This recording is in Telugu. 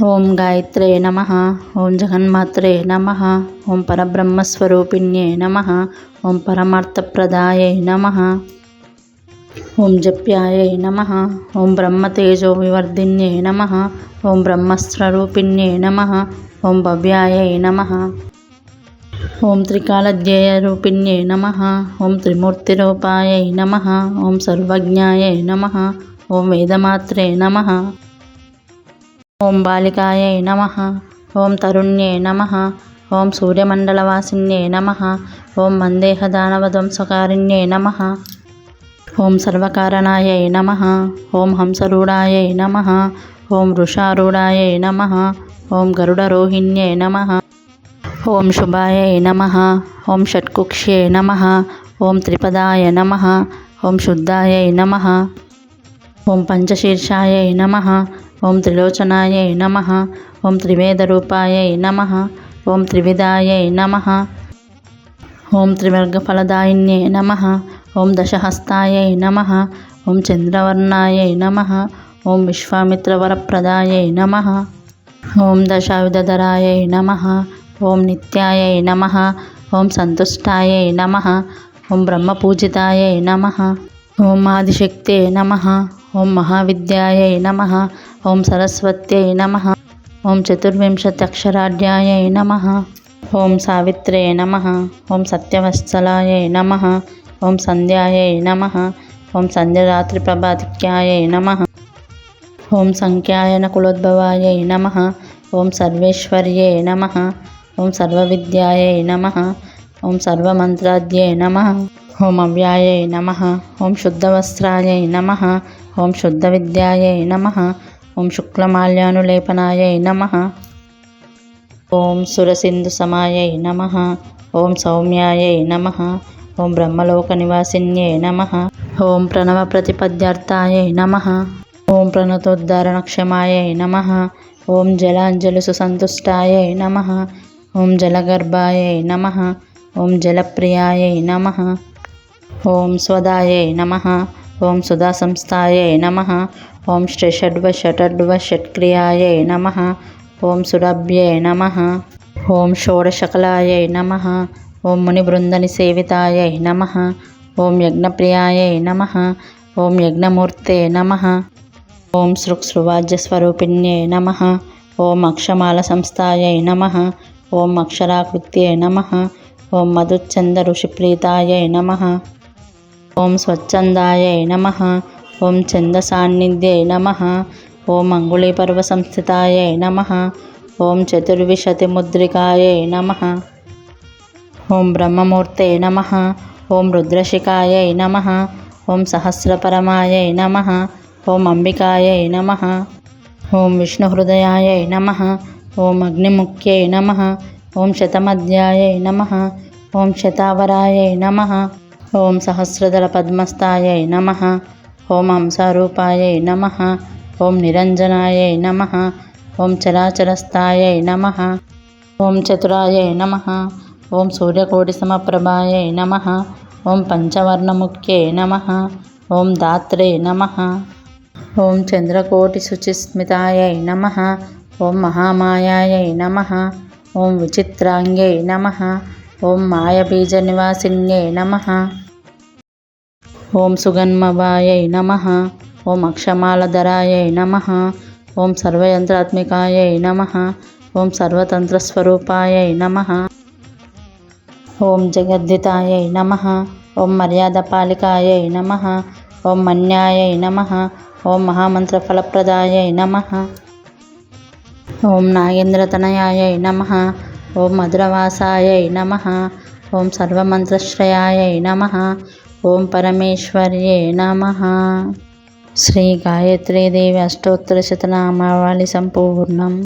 ఓం గాయత్రే నమ ఓం జగన్మాత్రే నమ ఓం పరబ్రహ్మస్వరూపిణ్యే నమ ఓం పరమార్థప్రదాయే నమ ఓం జప్యాయై నమ ఓం బ్రహ్మతేజో వివర్ధిన్యే నమ ఓం బ్రహ్మస్వరూపిణ్యే నమ ఓం భవ్యాయై నమ ఓం త్రికాలజ్ఞేయరూపిణ్యే నమ ఓం త్రిమూర్తిరూపాయై నమ ఓం సర్వజ్ఞాయై నమ ఓం వేదమాత్రే నమ ఓం బాలికాయై నమ ఓం తరుణ్యే నమ ఓం సూర్యమండలవాసిన్యే నమ ఓం మందేహదానవధ్వంసకారిణ్యే నమ ఓం సర్వకారణాయై నమ ఓం హంసరూఢాయై నమ ఓం వృషారూఢాయై నమ ఓం గరుడరోహిణ్యే నమ ఓం శుభాయై నమ ఓం షట్కుక్ష్యే నమ ఓం త్రిపదాయ నమ ఓం శుద్ధాయై నమ ఓం పంచశీర్షాయై నమ ఓం త్రిలోచనాయ నమ ఓం త్రివేద రూపాయ నమ ఓం త్రివిధాయ నమ ఓం త్రివర్గఫలదాయిన్యే నమ ఓం దశహస్తాయ నమ ఓం చంద్రవర్ణాయ నమ ఓం విశ్వామిత్రవరప్రదాయ నమ ఓం దశావిధరాయ నమ ఓం నిత్యాయ నమ ఓం సంతుష్టాయ నమ ఓం బ్రహ్మపూజితాయ నమ ఓం ఆదిశక్తే నమ ఓం మహావిద్యాయ నమ ఓం సరస్వత్యై నమ ఓం చతుర్వింశత్యక్షరాఢ్యాయై నమ ఓం సావిత్రే నమ ఓం సత్యవత్సలాయ నమ ఓం సంధ్యాయ నమ ఓం సంధ్యరాత్రి ప్రభాతిక్యాయ నమ ఓం సంఖ్యాయన కులోద్భవాయ నమ ఓం సర్వేశ్వర్యే నమ ఓం సర్వవిద్యాయ నమ ఓం సర్వమంత్రాద్యే నమ ఓం అవ్యాయ నమ ఓం శుద్ధవస్త్రాయ నమ ఓం శుద్ధవిద్యాయ నమ ఓం శుక్లమాల్యానులేపనాయై నమ ఓం సురసింధుసమాయై నమ ఓం సౌమ్యాయై నమ ఓం బ్రహ్మలోక బ్రహ్మలోకనివాసిన్యై నమ ఓం ప్రణవ ప్రణవప్రతిపద్యార్థాయై నమ ఓం ప్రణతోద్ధారణక్షమాయై నమ ఓం జలాంజలి సుసంతుష్టాయై నమ ఓం జలగర్భాయై నమ ఓం జలప్రియాయై నమ ఓం స్వదాయై నమ ఓం సుధాసంస్థాయై నమ ఓం శ్రీషడ్వ షటడ్వ షట్క్రియాయై నమ ఓం సురభ్యై నమ ఓం షోడశకలాయై నమ ఓం మునిబృందని సేవితాయై నమ ఓం యజ్ఞప్రియాయై నమ ఓం యజ్ఞమూర్తే నమ ఓం సృక్సృవాజ్యస్వరూపిణ్యై నమ ఓం అక్షమాల సంస్థాయై నమ ఓం అక్షరాకృత్యే నమ ఓం మధుచ్చంద ఋషిప్రీతాయై నమ ఓం స్వచ్ఛందాయై నమ ఓం ఛందసాన్నిధ్యై నమ ఓం అంగుళీపర్వసంస్థితాయై నమ ఓం చతుర్విశతిముద్రికాయ నమ ఓం బ్రహ్మమూర్తే నమ ఓం రుద్రశిఖాయై నమ ఓం సహస్రపరమాయ నమ ఓం అంబికాయ నమ ఓం విష్ణుహృదయాయ నమ ఓం అగ్నిముఖ్యై నమ ఓం శతమధ్యాయ నమ ఓం శతావరాయ నమ ఓం సహస్రదళ పద్మస్థాయ నమ ఓం హంసారూపాయై నమ ఓం నిరంజనాయై నమ ఓం చరాచరస్థాయై నమ ఓం చతురాయై నమ ఓం సూర్యకోటిసమప్రభాయై నమ ఓం పంచవర్ణముఖ్యై నమ ఓం దాత్రే నమ ఓం చంద్రకోటిశుచిస్మితాయై నమ ఓం మహామాయాయై నమ ఓం విచిత్రాంగ్యై నమ ఓం మాయబీజనివాసిన్యై నమ ఓం సుగన్మవాయై నమ ఓం అక్షమాలధరాయై నమ ఓం సర్వయంత్రాత్మికాయై నమ ఓం సర్వతంత్రస్వరూపాయై నమ ఓం జగద్ధితాయై నమ ఓం మర్యాదపాలికాయై నమ ఓం మన్యాయై నమ ఓం మహామంత్రఫలప్రదాయై నమ ఓం నాగేంద్రతనయాయై నమ ఓం మధురవాసాయై నమ ఓం సర్వమంత్రశ్రయాయై నమ ఓం పరమేశ్వర్యే నమ. శ్రీ గాయత్రీదేవి అష్టోత్తర శతనామావళి సంపూర్ణం.